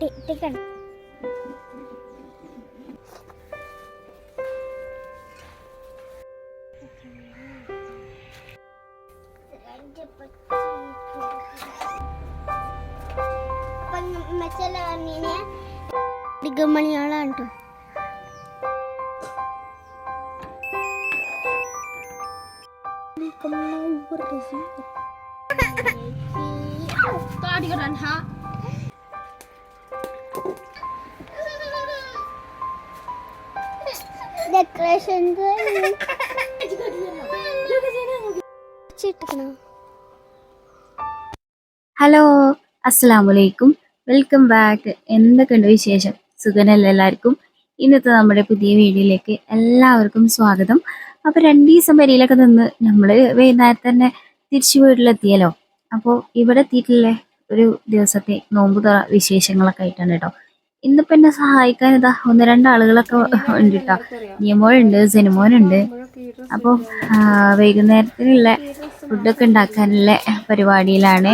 Ticket hello അസ്സാമലൈക്കും welcome back എന്തൊക്കെയുണ്ട് വിശേഷം? സുഖനല്ല എല്ലാവർക്കും? ഇന്നത്തെ നമ്മുടെ പുതിയ വീഡിയോയിലേക്ക് എല്ലാവർക്കും സ്വാഗതം. അപ്പോൾ രണ്ട് ദിവസം വരിയിലൊക്കെ നിന്ന് നമ്മൾ വൈകുന്നേരം തന്നെ തിരിച്ചു വീട്ടിലെത്തിയല്ലോ. അപ്പോൾ ഇവിടെ എത്തിയിട്ടുള്ള ഒരു ദിവസത്തെ നോമ്പ് തുറ വിശേഷങ്ങളൊക്കെ ആയിട്ടാണ് കേട്ടോ. ഇന്നിപ്പോൾ എന്നെ സഹായിക്കാൻ ഇതാ ഒന്ന് രണ്ട് ആളുകളൊക്കെ ഉണ്ട് കേട്ടോ നിയമോളുണ്ട് സിനിമോനുണ്ട് അപ്പോൾ വൈകുന്നേരത്തിനുള്ള ഫുഡൊക്കെ ഉണ്ടാക്കാനുള്ള പരിപാടിയിലാണ്.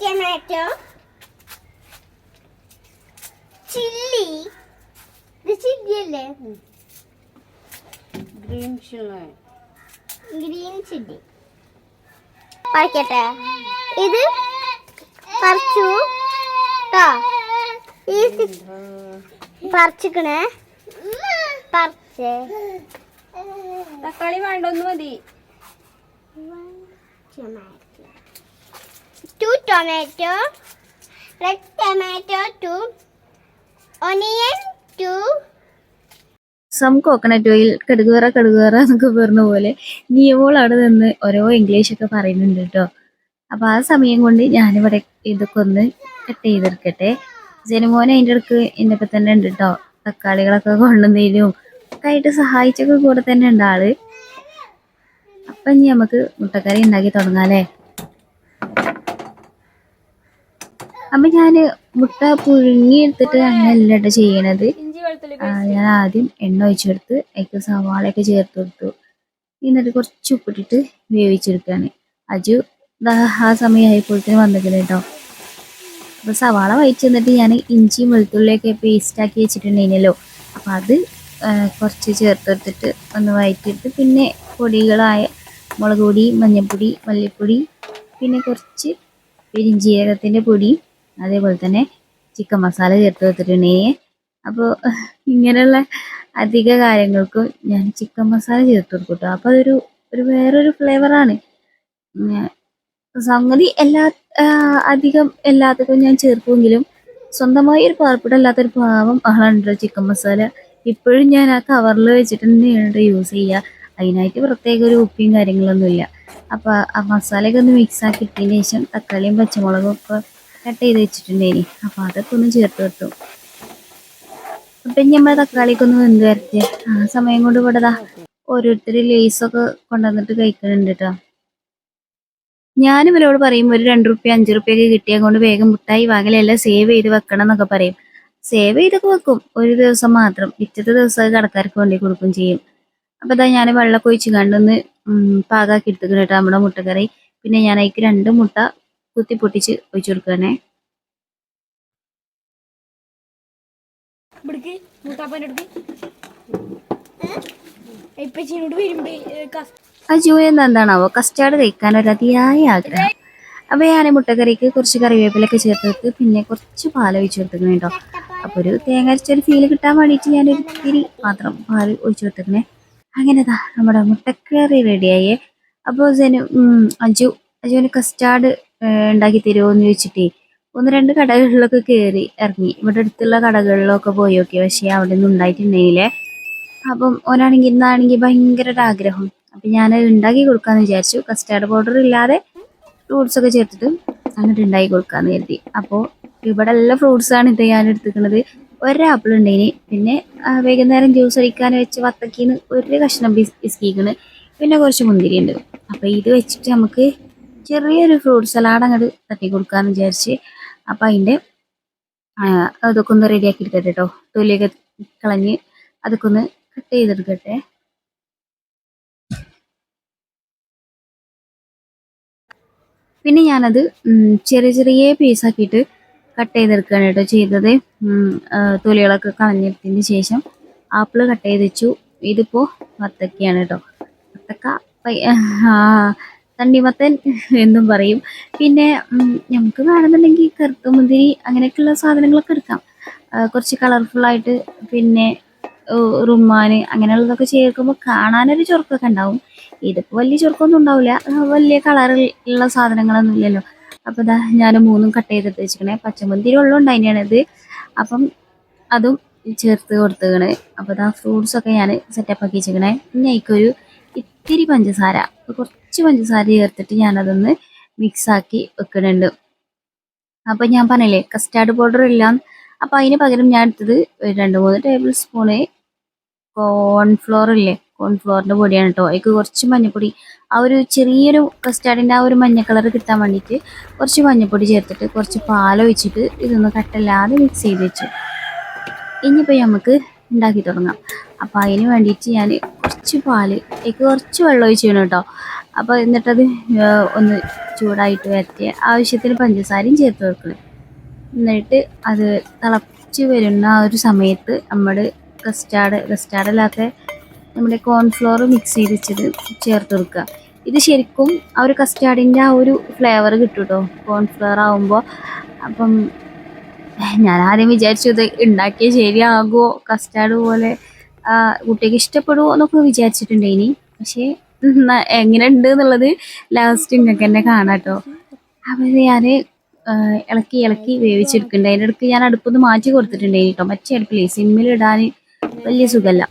Tomato chilli chili. Green chilli പറിക്കട്ടെ ഇത് പറിച്ചു. കേട്ടോ ഈ പറിച്ചിക്കണേ. പറിച്ചേ. തക്കാളി വേണ്ട ഒന്ന് മതി. Two tomato red tomato two onion two some coconut oil കടുകുവറ കടുകുവറ എന്നൊക്കെ പറഞ്ഞ പോലെ നിയമോൾ അവിടെ നിന്ന് ഓരോ ഇംഗ്ലീഷൊക്കെ പറയുന്നുണ്ട് കേട്ടോ. അപ്പോൾ ആ സമയം കൊണ്ട് ഞാനിവിടെ ഇതൊക്കെ ഒന്ന് കട്ട് ചെയ്തെടുക്കട്ടെ. ജനമോൻ അതിന്റെ അടുക്ക് എന്റെ തന്നെ ഉണ്ട് കേട്ടോ. തക്കാളികളൊക്കെ കൊണ്ടുവന്നതിനും ഒക്കെ ആയിട്ട് സഹായിച്ചൊക്കെ കൂടെ തന്നെ ഉണ്ട് ആൾ. അപ്പം ഇനി നമുക്ക് മുട്ടക്കറി ഉണ്ടാക്കി തുടങ്ങാമല്ലേ അപ്പം ഞാൻ മുട്ട പുഴുങ്ങി എടുത്തിട്ട് അങ്ങനെയല്ല കേട്ടോ ചെയ്യണത്. ഞാൻ ആദ്യം എണ്ണ ഒഴിച്ചെടുത്ത് അതിൽ സവാളയൊക്കെ ചേർത്ത് കൊടുത്തു. എന്നിട്ട് കുറച്ച് ഉപ്പിട്ടിട്ട് വേവിച്ചെടുക്കുകയാണ് അജു ആ ആ സമയമായപ്പോഴത്തേന് വന്നിട്ടുണ്ട് കേട്ടോ. അപ്പോൾ സവാള വഴിച്ച് എന്നിട്ട് ഞാൻ ഇഞ്ചിയും വെളുത്തുള്ളിയൊക്കെ പേസ്റ്റാക്കി വെച്ചിട്ടുണ്ടായിരുന്നല്ലോ. അപ്പോൾ അത് കുറച്ച് കുറച്ച് ചേർത്തെടുത്തിട്ട് ഒന്ന് വഴറ്റിയിട്ട് പിന്നെ പൊടികളായ മുളക് പൊടി മഞ്ഞൾപ്പൊടി മല്ലിപ്പൊടി പിന്നെ കുറച്ച് പെരിഞ്ചീരകത്തിന്റെ പൊടി അതേപോലെ തന്നെ ചിക്കൻ മസാല ചേർത്ത് വെച്ചിട്ടുണ്ടെങ്കിൽ അപ്പോൾ ഇങ്ങനെയുള്ള അധിക കാര്യങ്ങൾക്കും ഞാൻ ചിക്കൻ മസാല ചേർത്ത് കൊടുക്കും കേട്ടോ അപ്പോൾ അതൊരു ഒരു വേറൊരു ഫ്ലേവറാണ് സംഗതി എല്ലാ അധികം എല്ലാത്തിനും ഞാൻ ചേർക്കുമെങ്കിലും സ്വന്തമായി ഒരു പാർപ്പിടല്ലാത്തൊരു ഭാവം ആളുണ്ട് ചിക്കൻ മസാല ഇപ്പോഴും ഞാൻ ആ കവറിൽ വെച്ചിട്ട് തന്നെയാണ് യൂസ് ചെയ്യുക അതിനായിട്ട് പ്രത്യേക ഒരു ഉപ്പിയും കാര്യങ്ങളൊന്നുമില്ല. അപ്പോൾ ആ മസാലയൊക്കെ ഒന്ന് മിക്സ് ആക്കി ഇട്ടതിന് ശേഷം തക്കാളിയും പച്ചമുളകും ഒക്കെ കട്ട് ചെയ്ത് വെച്ചിട്ടുണ്ടേനി. അപ്പോൾ അതൊക്കെ ഒന്ന് ചേർത്ത് വെത്തു അപ്പം നമ്മൾ തക്കാളിയൊക്കെ ഒന്ന് വെന്ത് വരട്ടെ. ആ സമയം കൊണ്ട് ഇവിടെ ഓരോരുത്തർ ലേസൊക്കെ കൊണ്ടുവന്നിട്ട് കഴിക്കുന്നുണ്ട് കേട്ടോ ഞാനും ഇവരോട് പറയും ഒരു രണ്ട് റുപ്യ അഞ്ച് റുപ്യ ഒക്കെ കിട്ടിയ കൊണ്ട് വേഗം മുട്ടായി വാങ്ങലെല്ലാം സേവ് ചെയ്ത് വെക്കണം എന്നൊക്കെ പറയും. സേവ് ചെയ്തൊക്കെ വെക്കും. ഒരു ദിവസം മാത്രം. പിറ്റത്തെ ദിവസം കടക്കാർക്ക് വേണ്ടി കൊടുക്കും ചെയ്യും. അപ്പൊ ഇതാ ഞാൻ വെള്ളമൊക്കെ ഒഴിച്ച് കണ്ടൊന്ന് പാകാക്കി എടുത്തിക്കണം കേട്ടോ നമ്മുടെ മുട്ടക്കറി. പിന്നെ ഞാൻ അതിക്ക് രണ്ട് മുട്ട കുത്തി പൊട്ടിച്ച് ഒഴിച്ചു കൊടുക്കണേ ഇവിടേക്ക് മൂത്താപ്പന്റെ അടുത്ത് ഇപ്പച്ചിനോട് വരുമ്പോ എന്താണാവോ? കസ്റ്റാർഡ് കഴിക്കാൻ ഒരു അതിയായ ആഗ്രഹം. അപ്പൊ ഞാൻ മുട്ടക്കറിക്ക് കുറച്ച് കറിവേപ്പിലൊക്കെ ചേർത്ത് പിന്നെ കുറച്ച് പാൽ ഒഴിച്ചു കൊടുത്തിരിക്കണേ കേട്ടോ അപ്പൊ ഒരു തേങ്ങ അരച്ചൊരു ഫീൽ കിട്ടാൻ വേണ്ടിയിട്ട് ഞാൻ ഒരിത്തിരി മാത്രം പാൽ ഒഴിച്ചു കൊടുത്തേക്കണേ. അങ്ങനെതാ നമ്മുടെ മുട്ടക്കറി റെഡിയായേ അപ്പോൾ അജു അജുവിന് കസ്റ്റാർഡ് ഉണ്ടാക്കി തരുമോ എന്ന് ചോദിച്ചിട്ടേ ഒന്ന് രണ്ട് കടകളിലൊക്കെ കയറി ഇറങ്ങി. ഇവിടെ അടുത്തുള്ള കടകളിലൊക്കെ പോയി നോക്കി. പക്ഷേ അവിടെ നിന്ന് ഉണ്ടായിട്ടുണ്ടെങ്കിലേ. അപ്പം ഓനാണെങ്കിൽ ഇന്നാണെങ്കിൽ ഭയങ്കര ഒരു ആഗ്രഹം. അപ്പം ഞാൻ ഉണ്ടാക്കി കൊടുക്കാന്ന് വിചാരിച്ചു. കസ്റ്റാർഡ് പൗഡർ ഇല്ലാതെ ഫ്രൂട്ട്സ് ഒക്കെ ചേർത്തിട്ട് അങ്ങോട്ട് ഉണ്ടാക്കി കൊടുക്കാന്ന് കരുതി. അപ്പോൾ ഇവിടെ എല്ലാ ഫ്രൂട്ട്സാണ് ഇത് ഞാൻ എടുത്തിരിക്കുന്നത് ഒരു ആപ്പിൾ ഉണ്ടെങ്കിൽ പിന്നെ വൈകുന്നേരം ജ്യൂസ് അടിക്കാൻ വെച്ച് വത്തക്കീന്ന് ഒരു കഷ്ണം ബിസ് ബിസ്കീക്കണ്. പിന്നെ കുറച്ച് മുന്തിരി ഉണ്ട്. അപ്പോൾ ഇത് വെച്ചിട്ട് നമുക്ക് ചെറിയൊരു ഫ്രൂട്ട് സലാഡ് അങ്ങോട്ട് തട്ടി കൊടുക്കാമെന്ന് വിചാരിച്ച് അപ്പം അതിന്റെ അതൊക്കെ ഒന്ന് റെഡിയാക്കി എടുക്കട്ടെ കേട്ടോ തൊലിയൊക്കെ കളഞ്ഞ് അതൊക്കെ ഒന്ന് കട്ട് ചെയ്തെടുക്കട്ടെ. പിന്നെ ഞാനത് ചെറിയ ചെറിയ പീസാക്കിയിട്ട് കട്ട് ചെയ്തെടുക്കുകയാണ് കേട്ടോ ചെയ്തത്. തൊലികളൊക്കെ കളഞ്ഞെടുത്തതിന് ശേഷം ആപ്പിൾ കട്ട് ചെയ്ത് വെച്ചു. ഇതിപ്പോൾ വത്തക്കയാണ് കേട്ടോ വത്തക്ക തണ്ണിമത്തൻ എന്നും പറയും. പിന്നെ നമുക്ക് വേണമെന്നുണ്ടെങ്കിൽ കറുത്തമുന്തിരി അങ്ങനെയൊക്കെയുള്ള സാധനങ്ങളൊക്കെ എടുക്കാം. കുറച്ച് കളർഫുള്ളായിട്ട് പിന്നെ റുമാൻ അങ്ങനെയുള്ളതൊക്കെ ചേർക്കുമ്പോൾ കാണാനൊരു ചൊറുക്കൊക്കെ ഉണ്ടാവും. ഇതിപ്പോൾ വലിയ ചുരുക്കമൊന്നും ഉണ്ടാവില്ല. വലിയ കളറുള്ള സാധനങ്ങളൊന്നും ഇല്ലല്ലോ. അപ്പോൾ ഇതാ ഞാൻ മൂന്നും കട്ട് ചെയ്തിട്ട് വെച്ചിരിക്കണേ. പച്ചമുന്തിരി ഉള്ളതുകൊണ്ട് അതിനാണിത് അപ്പം അതും ചേർത്ത് കൊടുത്തുകണ് അപ്പോൾ ഇതാ ഫ്രൂട്ട്സൊക്കെ ഞാൻ സെറ്റപ്പ് ആക്കി പിന്നെ ഇനി അതിക്കൊരു ഇത്തിരി പഞ്ചസാര. കുറച്ച് പഞ്ചസാര ചേർത്തിട്ട് ഞാനതൊന്ന് മിക്സ് ആക്കി വെക്കുന്നുണ്ട് അപ്പം ഞാൻ പറഞ്ഞില്ലേ കസ്റ്റാർഡ് പൗഡർ ഇല്ല. അപ്പം അതിന് പകരം ഞാൻ എടുത്തത് രണ്ട് മൂന്ന് ടേബിൾ സ്പൂണ് കോൺഫ്ലോർ ഇല്ലേ കോൺഫ്ലോറിന്റെ പൊടിയാണ് കേട്ടോ അതിക്ക് കുറച്ച് മഞ്ഞപ്പൊടി ആ ഒരു ചെറിയൊരു കസ്റ്റാർഡിന്റെ ആ ഒരു മഞ്ഞ കളർ കിട്ടാൻ വേണ്ടിയിട്ട് കുറച്ച് മഞ്ഞപ്പൊടി ചേർത്തിട്ട് കുറച്ച് പാലൊഴിച്ചിട്ട് ഇതൊന്ന് കട്ടല്ലാതെ മിക്സ് ചെയ്ത് വെച്ചു. ഇനിയിപ്പോൾ നമുക്ക് ഉണ്ടാക്കി തുടങ്ങാം. അപ്പോൾ അതിന് വേണ്ടിയിട്ട് ഞാൻ കുറച്ച് പാൽ അതിക്ക് കുറച്ച് വെള്ളം ഒഴിച്ച് വേണം കേട്ടോ അപ്പോൾ എന്നിട്ടത് ഒന്ന് ചൂടായിട്ട് വരട്ടി ആവശ്യത്തിന് പഞ്ചസാരയും ചേർത്ത് വെക്കണം എന്നിട്ട് അത് തിളച്ച് വരുന്ന ആ ഒരു സമയത്ത് നമ്മൾ കസ്റ്റാർഡ് കസ്റ്റാർഡ് അല്ലാത്ത നമ്മുടെ കോൺഫ്ലോർ മിക്സ് ചെയ്ത് വെച്ചത് ചേർത്ത് കൊടുക്കുക. ഇത് ശരിക്കും ആ ഒരു കസ്റ്റാർഡിന്റെ ആ ഒരു ഫ്ലേവർ കിട്ടും കേട്ടോ കോൺഫ്ലവർ ആവുമ്പോൾ അപ്പം ഞാൻ ആദ്യം വിചാരിച്ചു ഇത് ഉണ്ടാക്കിയ ശരിയാകുമോ കസ്റ്റാർഡ് പോലെ കുട്ടിക്ക് ഇഷ്ടപ്പെടുമോ എന്നൊക്കെ വിചാരിച്ചിട്ടുണ്ട് ഇനി പക്ഷേ എങ്ങനെ ഉണ്ട് എന്നുള്ളത് ലാസ്റ്റ് നിങ്ങൾക്ക് തന്നെ കാണാട്ടോ. കേട്ടോ അപ്പം ഇത് ഞാൻ ഇളക്കി ഇളക്കി വേവിച്ചെടുക്കുന്നുണ്ട്. അതിന്റെ ഇടയ്ക്ക് ഞാൻ അടുപ്പൊന്ന് മാറ്റി കൊടുത്തിട്ടുണ്ട് കേട്ടോ മറ്റേ അടുപ്പിലേ സിമ്മിൽ ഇടാൻ വലിയ സുഖമല്ല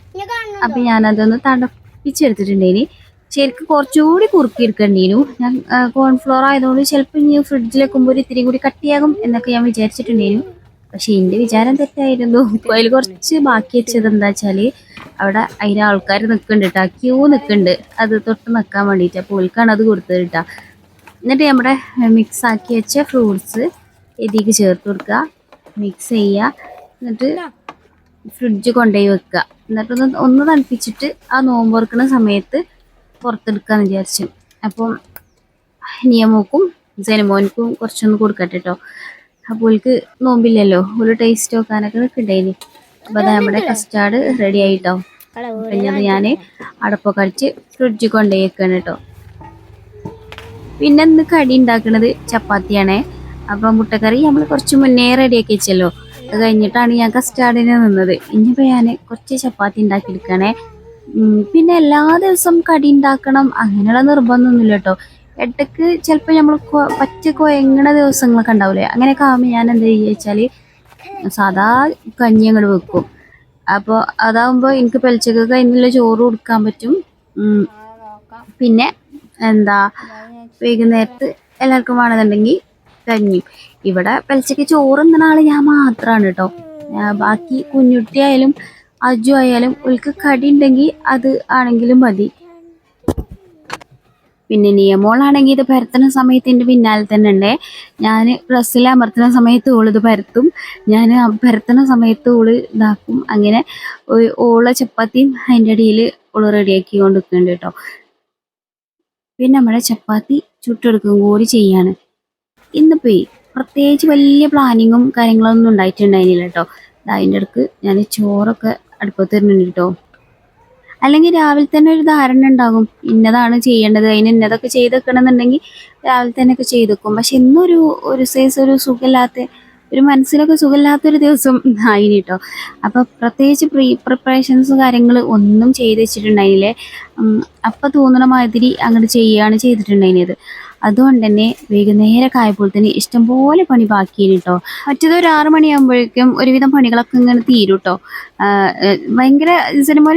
അപ്പൊ ഞാനതൊന്ന് തണുപ്പിച്ചെടുത്തിട്ടുണ്ടേനി ശരിക്കും കുറച്ചുകൂടി കുറുക്കി എടുക്കേണ്ടിനു ഞാൻ കോൺഫ്ലോർ ആയതുകൊണ്ട് ചിലപ്പോൾ ഇനി ഫ്രിഡ്ജിൽ വെക്കുമ്പോൾ ഇത്തിരി കൂടി കട്ടിയാകും എന്നൊക്കെ ഞാൻ വിചാരിച്ചിട്ടുണ്ടായിരുന്നു പക്ഷെ എന്റെ വിചാരം തെറ്റായിരുന്നു. അതിൽ കുറച്ച് ബാക്കി വെച്ചത് എന്താ വെച്ചാൽ അവിടെ അതിന് ആൾക്കാർ നിൽക്കുന്നുണ്ട് കേട്ടോ ക്യൂ നിൽക്കുന്നുണ്ട് അത് തൊട്ട് നിൽക്കാൻ വേണ്ടിയിട്ട് അപ്പോൾ ഓൽക്കാണ് അത് കൊടുത്തത് കേട്ടോ എന്നിട്ട് നമ്മുടെ മിക്സ് ആക്കി വെച്ച ഫ്രൂട്ട്സ് ഇതിലേക്ക് ചേർത്ത് കൊടുക്കുക മിക്സ് ചെയ്യുക എന്നിട്ട് ഫ്രിഡ്ജ് കൊണ്ടുപോയി വെക്കുക എന്നിട്ടൊന്ന് ഒന്ന് തണുപ്പിച്ചിട്ട് ആ നോമ്പ് തുറക്കുന്ന സമയത്ത് പുറത്തെടുക്കാന്ന് വിചാരിച്ചു. അപ്പം നിയമോക്കും ജനമോനിക്കും കുറച്ചൊന്ന് കൊടുക്കട്ടെ കേട്ടോ അപ്പോൾ ഓൾക്ക് നോമ്പില്ലല്ലോ. ഒരു ടേസ്റ്റ് നോക്കാനൊക്കെ നിൽക്കണ്ടേനി അപ്പോൾ അത് നമ്മുടെ കസ്റ്റാർഡ് റെഡി ആയിട്ടോ. പിന്നെ ഞാൻ അടപ്പൊക്കെ അടിച്ച് ഫ്രിഡ്ജിൽ കൊണ്ടുപോയി വെക്കാണ് കേട്ടോ പിന്നെ ഇന്ന് കടി ഉണ്ടാക്കുന്നത് ചപ്പാത്തിയാണേ. അപ്പോൾ മുട്ടക്കറി നമ്മൾ കുറച്ച് മുന്നേ റെഡിയാക്കി വെച്ചല്ലോ. അത് കഴിഞ്ഞിട്ടാണ് ഞാൻ കസ്റ്റാർഡിന് നിന്നത്. ഇനിയിപ്പോൾ ഞാൻ കുറച്ച് ചപ്പാത്തി ഉണ്ടാക്കിയെടുക്കണേ എടുക്കണേ പിന്നെ എല്ലാ ദിവസവും കടി ഉണ്ടാക്കണം അങ്ങനെയുള്ള നിർബന്ധമൊന്നുമില്ല കേട്ടോ ഇടയ്ക്ക് ചിലപ്പോൾ നമ്മൾ പച്ച കൊയങ്ങണ ദിവസങ്ങളൊക്കെ ഉണ്ടാവില്ലേ അങ്ങനെയൊക്കെ ആകുമ്പോൾ ഞാൻ എന്താ ചെയ്യുക വെച്ചാൽ സാധാ കഞ്ഞി വെക്കും. അപ്പോൾ അതാകുമ്പോൾ എനിക്ക് പെലച്ചക്കൊക്കെ അതിനുള്ള ചോറ് കൊടുക്കാൻ പറ്റും. പിന്നെ എന്താ വൈകുന്നേരത്ത് എല്ലാവർക്കും വേണമെന്നുണ്ടെങ്കിൽ കഞ്ഞിയും ഇവിടെ പെലച്ചയ്ക്ക് ചോറ് തിന്നുന്ന ആൾ ഞാൻ മാത്രമാണ് കേട്ടോ ബാക്കി കുഞ്ഞുട്ടി ആയാലും അജു ആയാലും ഒരിക്കൽ കടി ഉണ്ടെങ്കിൽ അത് ആണെങ്കിലും മതി. പിന്നെ നിയമോളാണെങ്കിൽ ഇത് പരത്തുന്ന സമയത്ത് എന്റെ പിന്നാലെ തന്നെ ഉണ്ടേ. ഞാൻ പ്രസ്സിൽ അമർത്തുന്ന സമയത്ത് ഓൾ ഇത് പരത്തും. ഞാൻ പരത്തുന്ന സമയത്ത് ഓൾ ഇതാക്കും. അങ്ങനെ ഓള ചപ്പാത്തിയും അതിന്റെ ഇടയിൽ ഓൾ റെഡിയാക്കി കൊണ്ട് നിൽക്കുന്നുണ്ട് കേട്ടോ. പിന്നെ നമ്മുടെ ചപ്പാത്തി ചുട്ടെടുക്കും കൂടി ചെയ്യാണ്. പോയി പ്രത്യേകിച്ച് വലിയ പ്ലാനിങ്ങും കാര്യങ്ങളൊന്നും ഉണ്ടായിട്ടുണ്ടായിരുന്നില്ല കേട്ടോ. അതിന്റെ അടുക്ക് ഞാൻ ചോറൊക്കെ അടുപ്പത്ത് തരുന്നുണ്ട് കേട്ടോ. അല്ലെങ്കിൽ രാവിലെ തന്നെ ഒരു ധാരണ ഉണ്ടാകും. ഇന്നതാണ് ചെയ്യേണ്ടത്. അതിന് ഇന്നതൊക്കെ ചെയ്ത് രാവിലെ തന്നെ ഒക്കെ ചെയ്ത് വെക്കും പക്ഷെ ഇന്നൊരു ഒരു സൈസ് ഒരു സുഖമില്ലാത്ത ഒരു മനസ്സിലൊക്കെ സുഖമില്ലാത്തൊരു ദിവസം ആയിന് കേട്ടോ. അപ്പോൾ പ്രത്യേകിച്ച് പ്രീ പ്രിപ്പറേഷൻസ് കാര്യങ്ങൾ ഒന്നും ചെയ്ത് വെച്ചിട്ടുണ്ടായില്ലേ അപ്പം തോന്നണ മാതിരി അങ്ങോട്ട് ചെയ്യുകയാണ് ചെയ്തിട്ടുണ്ടായിരുന്നത് അതുകൊണ്ട് തന്നെ വൈകുന്നേരമൊക്കെ ആയപ്പോൾ തന്നെ ഇഷ്ടംപോലെ പണി ബാക്കിയാണ് കേട്ടോ മറ്റേത് ഒരു ആറ് മണിയാകുമ്പോഴേക്കും ഒരുവിധം പണികളൊക്കെ ഇങ്ങനെ തീരും കേട്ടോ ഭയങ്കര സിനിമ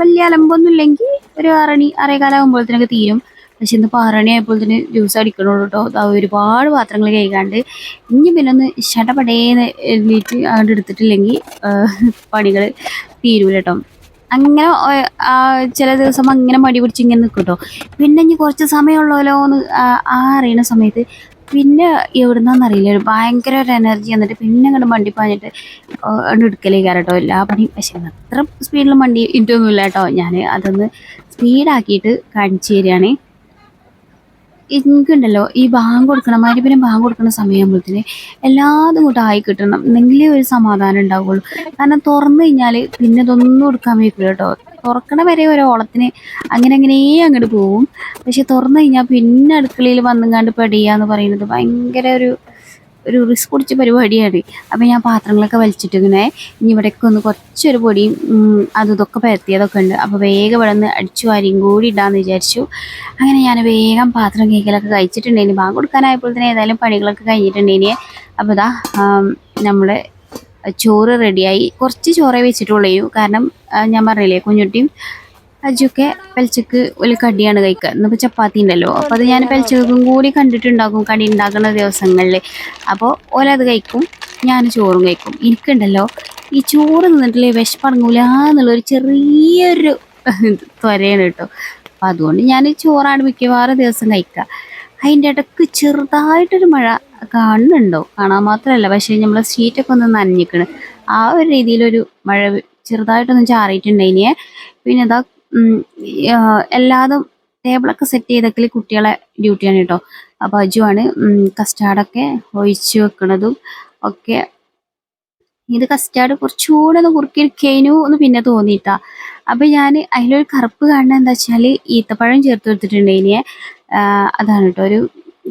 വലിയ അലമ്പൊന്നും ഇല്ലെങ്കിൽ ഒരു ആറണി അറേകാലാകുമ്പോഴത്തേനൊക്കെ തീരും. പക്ഷെ ഇന്ന് പാറണി ആയപ്പോൾ തന്നെ ജ്യൂസ് അടിക്കണുള്ളൂ കേട്ടോ. ദാ ഒരുപാട് പാത്രങ്ങൾ കഴിക്കാണ്ട് ഇനി പിന്നെ ഒന്ന് ഷടപടേന്ന് എഴുന്നേറ്റ് അങ്ങോട്ട് എടുത്തിട്ടില്ലെങ്കിൽ പണികൾ തീരൂല കേട്ടോ. അങ്ങനെ ചില ദിവസം അങ്ങനെ മടി പിടിച്ച് ഇങ്ങനെ നിൽക്കും കേട്ടോ പിന്നെ ഇനി കുറച്ച് സമയമുള്ളല്ലോ എന്ന് ആ- അറിയണ സമയത്ത് പിന്നെ എവിടുന്നാന്നറിയില്ല ഒരു ഭയങ്കര ഒരു എനർജി എന്നിട്ട് പിന്നെ അങ്ങോട്ട് വണ്ടി പാഞ്ഞിട്ട് എടുക്കലേക്കാറ് കേട്ടോ എല്ലാ പണിയും പക്ഷെ അത്ര സ്പീഡിൽ മണ്ടി ഇട്ടൊന്നുമില്ല കേട്ടോ ഞാൻ അതൊന്ന് സ്പീഡാക്കിയിട്ട് കാണിച്ചു തരികയാണ്. എനിക്കുണ്ടല്ലോ ഈ ബാങ്ക് കൊടുക്കണം പിന്നെ ബാങ്ക് കൊടുക്കുന്ന സമയമാകുമ്പോഴത്തേന് എല്ലാതും കൂടെ ആയി കിട്ടണം. എന്നെങ്കിലേ ഒരു സമാധാനം ഉണ്ടാവുള്ളൂ. കാരണം തുറന്നു കഴിഞ്ഞാൽ പിന്നെ ഇതൊന്നും കൊടുക്കാൻ വയ്ക്കില്ല കേട്ടോ. തുറക്കണ വരെ ഒരു ഓളത്തിന് അങ്ങനെ അങ്ങനെ അങ്ങോട്ട് പോവും പക്ഷെ തുറന്നു കഴിഞ്ഞാൽ പിന്നെ അടുക്കളയിൽ വന്നുങ്ങാണ്ട് പെടിയാന്ന് പറയുന്നത് ഭയങ്കര ഒരു ഒരു റിസ്ക് കുടിച്ച പരിപാടിയാണ്. അപ്പം ഞാൻ പാത്രങ്ങളൊക്കെ വലിച്ചിട്ട് ഇങ്ങനെ ഇനി ഇവിടേക്ക് ഒന്ന് കുറച്ചൊരു പൊടിയും അതും ഇതൊക്കെ പരത്തിയതൊക്കെ ഉണ്ട്. അപ്പോൾ വേഗം ഇവിടെ നിന്ന് അടിച്ചു വാരിയും കൂടി ഇടാന്ന് വിചാരിച്ചു. അങ്ങനെ ഞാൻ വേഗം പാത്രം കേക്കലൊക്കെ കഴിച്ചിട്ടുണ്ടേനി ബാങ്ക് കൊടുക്കാനായപ്പോൾ തന്നെ ഏതായാലും പണികളൊക്കെ കഴിഞ്ഞിട്ടുണ്ടേനി അപ്പോൾ ഇതാ നമ്മുടെ ചോറ് റെഡിയായി കുറച്ച് ചോറേ വെച്ചിട്ടുള്ളൂ. കാരണം ഞാൻ പറഞ്ഞില്ലേ കുഞ്ഞുട്ടിയും അജുക്കെ പെൽച്ചക്ക് ഒരു കടിയാണ് കഴിക്കുക ഇന്നിപ്പോൾ ചപ്പാത്തി ഉണ്ടല്ലോ. അപ്പോൾ അത് ഞാൻ പെൽച്ചക്കും കൂടി കണ്ടിട്ടുണ്ടാക്കും കടി ഉണ്ടാക്കുന്ന ദിവസങ്ങളിൽ അപ്പോൾ ഓലത് കഴിക്കും ഞാൻ ചോറും കഴിക്കും. എനിക്കുണ്ടല്ലോ ഈ ചോറ് നിന്നിട്ടില്ലേ വിശപ്പടങ്ങൂല എന്നുള്ളൊരു ചെറിയൊരു ത്വരയാണ് കേട്ടോ. അപ്പം അതുകൊണ്ട് ഞാൻ ചോറാണ് മിക്കവാറും ദിവസം കഴിക്കുക അതിന്റെ ഇടയ്ക്ക് ചെറുതായിട്ടൊരു മഴ കാണുന്നുണ്ടോ? കാണാൻ മാത്രമല്ല പക്ഷേ നമ്മളെ സീറ്റൊക്കെ ഒന്ന് നനഞ്ഞിക്കണ്. ആ ഒരു രീതിയിലൊരു മഴ ചെറുതായിട്ടൊന്നും ചാറിയിട്ടുണ്ടായിനെ. പിന്നെ ആ, എല്ലാതും ടേബിളൊക്കെ സെറ്റ് ചെയ്തെങ്കിൽ കുട്ടികളെ ഡ്യൂട്ടിയാണ് കേട്ടോ അപ്പോൾ അജുവാണ് കസ്റ്റാർഡൊക്കെ ഒഴിച്ച് വെക്കണതും ഒക്കെ. ഇത് കസ്റ്റാർഡ് കുറച്ചുകൂടെ ഒന്ന് കുറുക്കി കഴിഞ്ഞു എന്ന് പിന്നെ തോന്നിയിട്ടാ. അപ്പൊ ഞാൻ അതിലൊരു കറുപ്പ് കാണുന്നത് എന്താ വെച്ചാൽ ഈത്തപ്പഴം ചേർത്ത് കൊടുത്തിട്ടുണ്ട് ഇനിയെ. അതാണ് കേട്ടോ ഒരു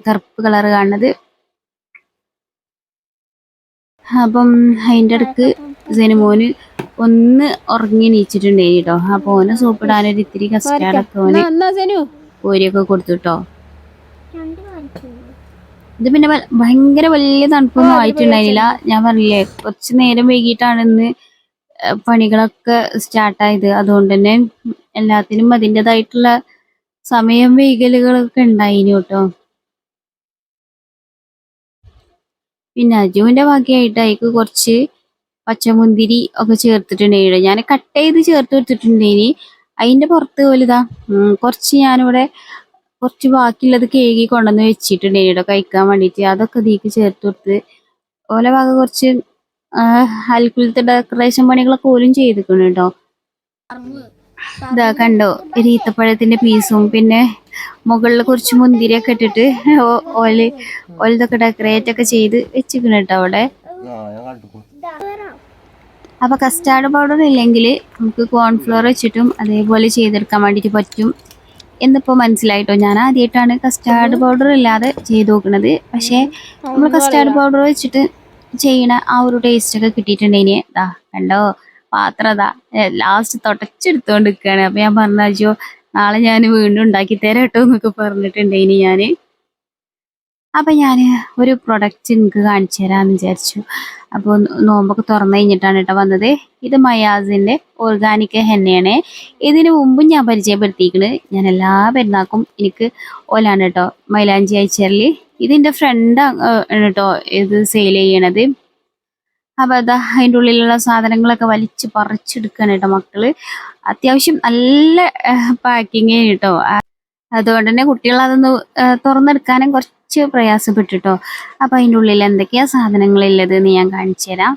കറുപ്പ് കളർ കാണുന്നത്. അപ്പം അതിന്റെ ഇടയ്ക്ക് സെനുമോന് ഒന്ന് ഉറങ്ങി നീച്ചിട്ടുണ്ട് കേട്ടോ. അപ്പൊ ഓനെ സോപ്പിടാനൊരു ഇത്തിരി കസ്റ്റാർഡൊക്കെ ഓന് കോരിയൊക്കെ കൊടുത്തുട്ടോ ഇത് പിന്നെ ഭയങ്കര വലിയ തണുപ്പൊന്നും ആയിട്ടുണ്ടായിരുന്നില്ല. ഞാൻ പറഞ്ഞില്ലേ കുറച്ച് നേരം വൈകിട്ടാണ് ഇന്ന് പണികളൊക്കെ സ്റ്റാർട്ടായത്. അതുകൊണ്ട് തന്നെ എല്ലാത്തിനും അതിന്റെതായിട്ടുള്ള സമയം വൈകലുകളൊക്കെ ഉണ്ടായിന് കേട്ടോ. പിന്നെ അജുവിന്റെ ഭാഗ്യമായിട്ട് അയക്ക് കുറച്ച് പച്ചമുന്തിരി ഒക്കെ ചേർത്തിട്ടുണ്ടായിരുന്നു ഞാൻ കട്ട് ചെയ്ത് ചേർത്ത് കൊടുത്തിട്ടുണ്ടെങ്കിൽ അതിന്റെ പുറത്ത് പോലിതാ ഉം, കുറച്ച് ഞാനിവിടെ കുറച്ച് ബാക്കിയുള്ളത് കേകി കൊണ്ടുവന്ന് വെച്ചിട്ടുണ്ടായിരുന്നു കേട്ടോ കഴിക്കാൻ വേണ്ടിയിട്ട്. അതൊക്കെ ഇതിക്ക് ചേർത്ത് കൊടുത്ത് ഓലെ ഭാഗം കുറച്ച് അൽക്കുലത്തെ ഡെക്കറേഷൻ പണികളൊക്കെ പോലും ചെയ്തിട്ടുണ്ട് കേട്ടോ ഇതാ കണ്ടോ ഒരു ഈത്തപ്പഴത്തിന്റെ പീസും പിന്നെ മുകളിൽ കുറച്ച് മുന്തിരിയൊക്കെ ഇട്ടിട്ട് ഓൽ ഓലതൊക്കെ ഡെക്കറേറ്റ് ഒക്കെ ചെയ്ത് വെച്ചിരിക്കണം കേട്ടോ അവിടെ. അപ്പൊ കസ്റ്റാർഡ് പൗഡർ ഇല്ലെങ്കിൽ നമുക്ക് കോൺഫ്ലോർ വെച്ചിട്ടും അതേപോലെ ചെയ്തെടുക്കാൻ വേണ്ടിയിട്ട് പറ്റും എന്നിപ്പോ മനസ്സിലായിട്ടോ? ഞാൻ ആദ്യമായിട്ടാണ് കസ്റ്റാർഡ് പൗഡർ ഇല്ലാതെ ചെയ്ത് നോക്കുന്നത് പക്ഷേ നമ്മൾ കസ്റ്റാർഡ് പൗഡർ വെച്ചിട്ട് ചെയ്യണ ആ ഒരു ടേസ്റ്റ് ഒക്കെ കിട്ടിയിട്ടുണ്ടെങ്കിൽ ഇതാ കണ്ടോ? പാത്രം അതാ ലാസ്റ്റ് തുടച്ചെടുത്തോണ്ട് നിൽക്കുകയാണ് അപ്പൊ ഞാൻ പറഞ്ഞ അയ്യോ നാളെ ഞാൻ വീണ്ടും ഉണ്ടാക്കി തരാം കേട്ടോ എന്നൊക്കെ പറഞ്ഞിട്ടുണ്ടെങ്കിൽ ഞാൻ. അപ്പൊ ഞാൻ ഒരു പ്രൊഡക്റ്റ് എനിക്ക് കാണിച്ചു തരാമെന്ന് വിചാരിച്ചു. അപ്പോൾ നോമ്പൊക്കെ തുറന്നു കഴിഞ്ഞിട്ടാണ് കേട്ടോ വന്നത്. ഇത് മയാസിന്റെ ഓർഗാനിക് ഹെന്നയാണ് ഇതിന് മുമ്പും ഞാൻ പരിചയപ്പെടുത്തിയിരിക്കുന്നത് ഞാൻ എല്ലാ പെരുന്നാക്കും എനിക്ക് ഓലാണ് കേട്ടോ. മൈലാഞ്ചി അയച്ചറിൽ ഇതിന്റെ ഫ്രണ്ട് കേട്ടോ ഇത് സെയിൽ ചെയ്യണത്. അപ്പം അതാ അതിന്റെ ഉള്ളിലുള്ള സാധനങ്ങളൊക്കെ വലിച്ച് പറിച്ചെടുക്കാണ് കേട്ടോ മക്കൾ. അത്യാവശ്യം നല്ല പാക്കിങ് കേട്ടോ. അതുകൊണ്ട് തന്നെ കുട്ടികൾ അതൊന്ന് തുറന്നെടുക്കാനും കുറച്ച് പ്രയാസപ്പെട്ടു കേട്ടോ അപ്പൊ അതിന്റെ ഉള്ളിൽ എന്തൊക്കെയാ സാധനങ്ങളുള്ളത് എന്ന് ഞാൻ കാണിച്ചു തരാം.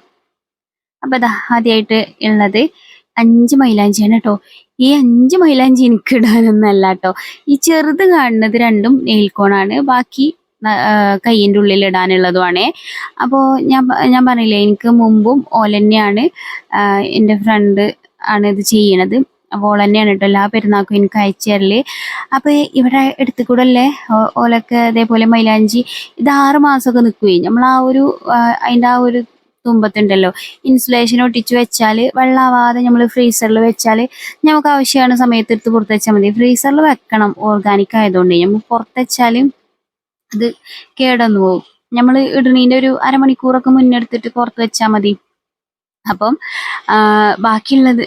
അപ്പൊ ഇതാ ആദ്യമായിട്ട് ഉള്ളത് അഞ്ച് മൈലാഞ്ചിയാണ് കേട്ടോ ഈ അഞ്ച് മൈലാഞ്ചി എനിക്ക് ഇടാനൊന്നല്ല കേട്ടോ ഈ ചെറുത് കാണുന്നത് രണ്ടും നെയിൽക്കോണാണ് ബാക്കി കയ്യിന്റെ ഉള്ളിൽ ഇടാനുള്ളതുമാണ്. അപ്പോൾ ഞാൻ ഞാൻ പറഞ്ഞില്ലേ എനിക്ക് മുമ്പും ഓലന്നെയാണ് എന്റെ ഫ്രണ്ട് ആണ് ഇത് ചെയ്യണത്. അപ്പോൾ തന്നെയാണ് കേട്ടോ. എല്ലാ പെരുന്നാൾക്കും എനിക്ക് അയച്ചു തരൽ. അപ്പോൾ ഇവിടെ എടുത്തു ഓലൊക്കെ അതേപോലെ മൈലാഞ്ചി ഇത് ആറ് മാസമൊക്കെ നിൽക്കുകയും നമ്മൾ ആ ഒരു അതിന്റെ ആ ഒരു തുമ്പത്തുണ്ടല്ലോ. ഇൻസുലേഷൻ ഒട്ടിച്ച് വെച്ചാൽ വെള്ളമാവാതെ നമ്മൾ ഫ്രീസറിൽ വെച്ചാൽ നമുക്ക് ആവശ്യമാണ് സമയത്ത് എടുത്ത് പുറത്ത് വെച്ചാൽ മതി. ഫ്രീസറിൽ വെക്കണം ഓർഗാനിക് ആയതുകൊണ്ട്. നമ്മൾ പുറത്ത് വെച്ചാലും അത് കേടന്നു പോകും. നമ്മൾ ഇടുന്നതിന്റെ ഒരു അരമണിക്കൂറൊക്കെ മുന്നെടുത്തിട്ട് പുറത്ത് വെച്ചാൽ മതി. അപ്പം ബാക്കിയുള്ളത്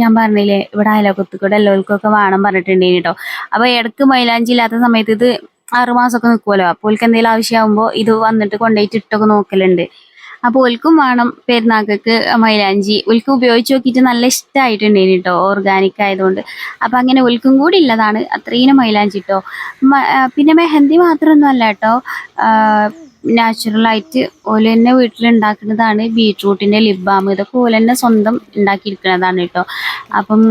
ഞാൻ പറഞ്ഞില്ലേ ഇവിടെ അയലോക്കത്ത് കൂടെ എല്ലാവർക്കൊക്കെ വേണം പറഞ്ഞിട്ടുണ്ടേനി കേട്ടോ. അപ്പൊ ഇടയ്ക്ക് മൈലാഞ്ചി ഇല്ലാത്ത സമയത്ത് ഇത് ആറുമാസമൊക്കെ നിൽക്കുമല്ലോ അപ്പോൾ ഓൽക്ക് എന്തെങ്കിലും ആവശ്യമാകുമ്പോൾ ഇത് വന്നിട്ട് കൊണ്ടുപോയിട്ട് ഇട്ടൊക്കെ നോക്കലുണ്ട്. അപ്പോൾ ഓൽക്കും വേണം പെരുന്നാക്കൾക്ക് മൈലാഞ്ചി. ഓൽക്ക് ഉപയോഗിച്ച് നോക്കിയിട്ട് നല്ല ഇഷ്ടമായിട്ടുണ്ടേനി കേട്ടോ ഓർഗാനിക് ആയതുകൊണ്ട്. അപ്പം അങ്ങനെ ഓൽക്കും കൂടി ഉള്ളതാണ് അത്രയും മൈലാഞ്ചി കേട്ടോ. പിന്നെ മെഹന്തി മാത്രമൊന്നും അല്ല കേട്ടോ. നാച്ചുറലായിട്ട് ഓല തന്നെ വീട്ടിൽ ഉണ്ടാക്കുന്നതാണ് ലിപ് ബാം ഇതൊക്കെ ഓല തന്നെ സ്വന്തം ഉണ്ടാക്കിയിരിക്കുന്നതാണ് കേട്ടോ അപ്പം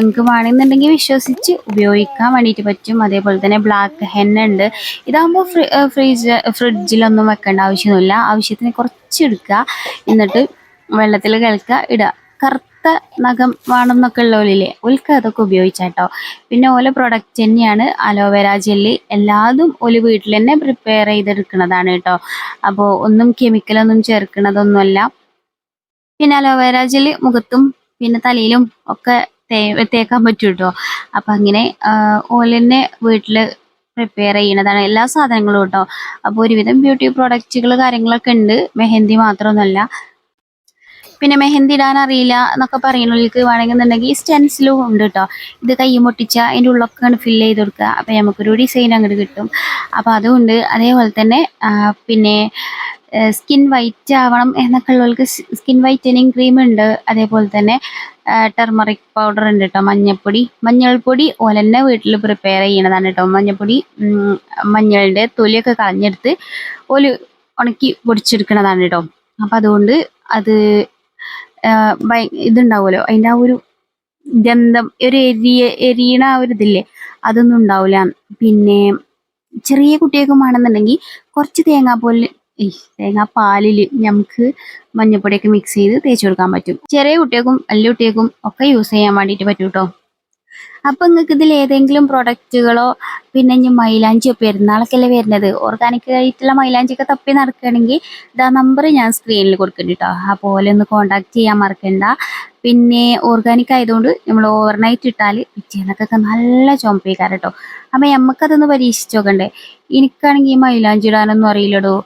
നിങ്ങൾക്ക് വേണമെന്നുണ്ടെങ്കിൽ വിശ്വസിച്ച് ഉപയോഗിക്കാൻ വേണ്ടിയിട്ട് പറ്റും. അതേപോലെ തന്നെ ബ്ലാക്ക് ഹെന്ന ഉണ്ട്. ഇതാകുമ്പോൾ ഫ്രിഡ്ജ് ഫ്രിഡ്ജിലൊന്നും വെക്കേണ്ട ആവശ്യമൊന്നുമില്ല. ആവശ്യത്തിന് കുറച്ച് എടുക്കുക. എന്നിട്ട് വെള്ളത്തിൽ കലക്കുക ഇടുക. കറുത്ത നഖം വേണമെന്നൊക്കെ ഉള്ളവരില്ലേ ഉൽക്ക അതൊക്കെ ഉപയോഗിച്ചാട്ടോ. പിന്നെ ഓല പ്രൊഡക്റ്റ് തന്നെയാണ് അലോവേര ജെല്ലി എല്ലാതും ഓൽ വീട്ടിൽ തന്നെ പ്രിപ്പയർ ചെയ്തെടുക്കുന്നതാണ് കേട്ടോ. അപ്പോൾ ഒന്നും കെമിക്കലൊന്നും ചേർക്കുന്നതൊന്നുമല്ല. പിന്നെ അലോവേര ജെല്ലി മുഖത്തും പിന്നെ തലയിലും ഒക്കെ തേ തേക്കാൻ പറ്റും കേട്ടോ. അപ്പം അങ്ങനെ ഓലെന്നെ വീട്ടിൽ പ്രിപ്പയർ ചെയ്യണതാണ് എല്ലാ സാധനങ്ങളും കേട്ടോ. അപ്പോൾ ഒരുവിധം ബ്യൂട്ടി പ്രോഡക്റ്റുകൾ കാര്യങ്ങളൊക്കെ ഉണ്ട്. മെഹന്തി മാത്രമൊന്നുമല്ല. പിന്നെ മെഹന്തി ഇടാൻ അറിയില്ല എന്നൊക്കെ പറയുന്നവർക്ക് വേണമെന്നുണ്ടെങ്കിൽ സ്റ്റെൻസിലും ഉണ്ട് കേട്ടോ. ഇത് കൈ മുട്ടിച്ച അതിന്റെ ഉള്ളൊക്കെ ഫില്ല് ചെയ്ത് കൊടുക്കുക. അപ്പോൾ നമുക്കൊരു ഡിസൈൻ അങ്ങോട്ട് കിട്ടും. അപ്പോൾ അതുകൊണ്ട് അതേപോലെ തന്നെ പിന്നെ സ്കിൻ വൈറ്റ് ആവണം എന്നൊക്കെ ഉള്ളവർക്ക് സ്കിൻ വൈറ്റനിങ് ക്രീം ഉണ്ട്. അതേപോലെ തന്നെ ടെർമറിക് പൗഡർ ഉണ്ട് കേട്ടോ മഞ്ഞൾപ്പൊടി മഞ്ഞൾപ്പൊടി ഓല തന്നെ വീട്ടിൽ പ്രിപ്പയർ ചെയ്യണതാണ് കേട്ടോ. മഞ്ഞൾപ്പൊടി മഞ്ഞളിന്റെ തൊലിയൊക്കെ കളഞ്ഞെടുത്ത് ഓൽ ഉണക്കി പൊടിച്ചെടുക്കണതാണ് കേട്ടോ. അപ്പം അതുകൊണ്ട് അത് ഇതുണ്ടാവുമല്ലോ. അതിന്റെ ആ ഒരു ഗന്ധം ഒരു എരിയ എരിയണ ആ ഒരു ഇതില്ലേ അതൊന്നും ഉണ്ടാവില്ല. പിന്നെ ചെറിയ കുട്ടികൾക്ക് ആണെന്നുണ്ടെങ്കിൽ കുറച്ച് തേങ്ങാ പോലെ തേങ്ങാ പാലിൽ നമുക്ക് മഞ്ഞപ്പൊടിയൊക്കെ മിക്സ് ചെയ്ത് തേച്ച് കൊടുക്കാൻ പറ്റും. ചെറിയ കുട്ടികൾക്കും വലിയ കുട്ടികൾക്കും ഒക്കെ യൂസ് ചെയ്യാൻ വേണ്ടിയിട്ട് പറ്റും കേട്ടോ അപ്പം നിങ്ങൾക്ക് ഇതിൽ ഏതെങ്കിലും പ്രൊഡക്റ്റുകളോ പിന്നെ ഇനി മൈലാഞ്ചിയോ പെരുന്നാളൊക്കെ അല്ലേ വരുന്നത്. ഓർഗാനിക് ആയിട്ടുള്ള മൈലാഞ്ചിയൊക്കെ തപ്പി നടക്കുകയാണെങ്കിൽ ഇതാ നമ്പർ ഞാൻ സ്ക്രീനിൽ കൊടുക്കുന്നുണ്ട് കേട്ടോ അപ്പോൾ ഒന്ന് കോണ്ടാക്ട് ചെയ്യാൻ മറക്കണ്ട. പിന്നെ ഓർഗാനിക് ആയതുകൊണ്ട് നമ്മൾ ഓവർനൈറ്റ് ഇട്ടാൽ പിറ്റേന്നൊക്കെ നല്ല ചുമപ്പിക്കാറ് കേട്ടോ അപ്പം നമുക്കതൊന്ന് പരീക്ഷിച്ച് നോക്കണ്ടേ. എനിക്കാണെങ്കിൽ ഈ മൈലാഞ്ചി ഇടാനൊന്നും അറിയില്ലടോ.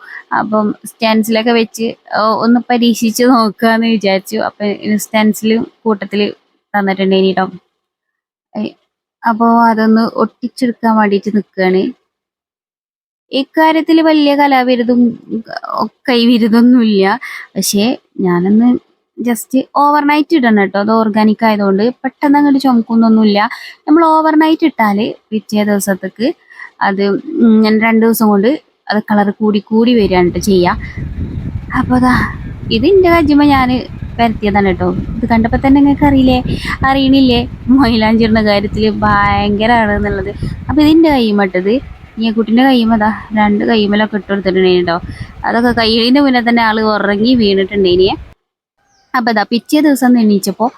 അപ്പം സ്റ്റാൻസിലൊക്കെ വെച്ച് ഒന്ന് പരീക്ഷിച്ച് നോക്കാന്ന് വിചാരിച്ചു. അപ്പം സ്റ്റെൻസിൽ കൂട്ടത്തിൽ തന്നിട്ടുണ്ടേനി കേട്ടോ അപ്പോൾ അതൊന്ന് ഒട്ടിച്ചെടുക്കാൻ വേണ്ടിയിട്ട് നിൽക്കുകയാണ് ഇക്കാര്യത്തിൽ വലിയ കലാവിരുതും കൈവിരുതൊന്നുമില്ല. പക്ഷേ ഞാനൊന്ന് ജസ്റ്റ് ഓവർനൈറ്റ് ഇടണം കേട്ടോ. അത് ഓർഗാനിക് ആയതുകൊണ്ട് പെട്ടെന്ന് അങ്ങോട്ട് ചുമക്കുന്നൊന്നുമില്ല. നമ്മൾ ഓവർനൈറ്റ് ഇട്ടാൽ പിറ്റേ ദിവസത്തേക്ക് അത് ഞാൻ രണ്ട് ദിവസം കൊണ്ട് അത് കളർ കൂടി കൂടി വരികയാണ് കേട്ടോ ചെയ്യുക അപ്പോൾ അതാ ഇത് എന്റെ ഞാൻ പരത്തിയതാണ് കേട്ടോ. ഇത് കണ്ടപ്പോൾ തന്നെ നിങ്ങൾക്ക് അറിയില്ലേ? അറിയണില്ലേ? മൈലാഞ്ചിടുന്ന കാര്യത്തിൽ ഭയങ്കരമാണ് എന്നുള്ളത്. അപ്പോൾ ഇതിന്റെ കൈമട്ടത് ഈ കുട്ടീന്റെ കൈമതാ രണ്ട് കൈമലൊക്കെ ഇട്ട് കൊടുത്തിട്ടുണ്ടേ കേട്ടോ. അതൊക്കെ കൈയിന്റെ മുന്നേ തന്നെ ആൾ ഉറങ്ങി വീണിട്ടുണ്ടേനിയെ അപ്പോൾ അതാ പിറ്റേ ദിവസം എണീച്ചപ്പോൾ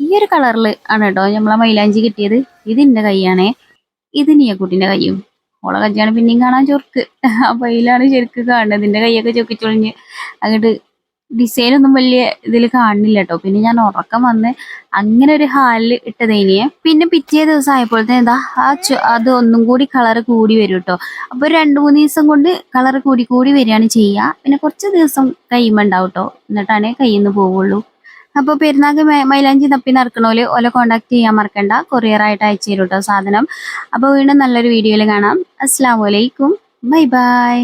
ഈ ഒരു കളറിൽ ആണ് കേട്ടോ നമ്മളെ മൈലാഞ്ചി കിട്ടിയത്. ഇതിന്റെ കൈയാണേ. ഇത് നീയക്കുട്ടിന്റെ കൈയും. ഓളെ കല്യാണം പിന്നെയും കാണാൻ ചൊർക്ക്. അപ്പോൾ അതിലാണ് ശരിക്കും കാണുന്നത്. ഇതിന്റെ കൈയൊക്കെ ചൊക്കിച്ചൊളിഞ്ഞ് അങ്ങോട്ട് ഡിസൈൻ ഒന്നും വലിയ ഇതിൽ കാണുന്നില്ല കേട്ടോ പിന്നെ ഞാൻ ഉറക്കം വന്ന് അങ്ങനെ ഒരു ഹാലിൽ ഇട്ടതേനിയെ പിന്നെ പിറ്റേ ദിവസം ആയപ്പോഴത്തെ എന്താ ആ അത് ഒന്നും കൂടി കളർ കൂടി വരും കേട്ടോ അപ്പോൾ ഒരു രണ്ട് മൂന്ന് ദിവസം കൊണ്ട് കളർ കൂടി കൂടി വരികയാണ് ചെയ്യുക പിന്നെ കുറച്ച് ദിവസം കഴിയുമ്പോൾ കേട്ടോ എന്നിട്ടാണ് കയ്യിൽ നിന്ന് പോവുള്ളൂ അപ്പോൾ പെരുന്നാൾക്ക് മൈലാഞ്ചി തപ്പി നടക്കണോൽ ഓലെ കോണ്ടാക്ട് ചെയ്യാൻ മറക്കണ്ട. കൊറിയറായിട്ട് അയച്ചു തരും കേട്ടോ സാധനം. അപ്പോൾ വീണ്ടും നല്ലൊരു വീഡിയോയിൽ കാണാം. അസ്സാം വലൈക്കും ബൈ ബൈ.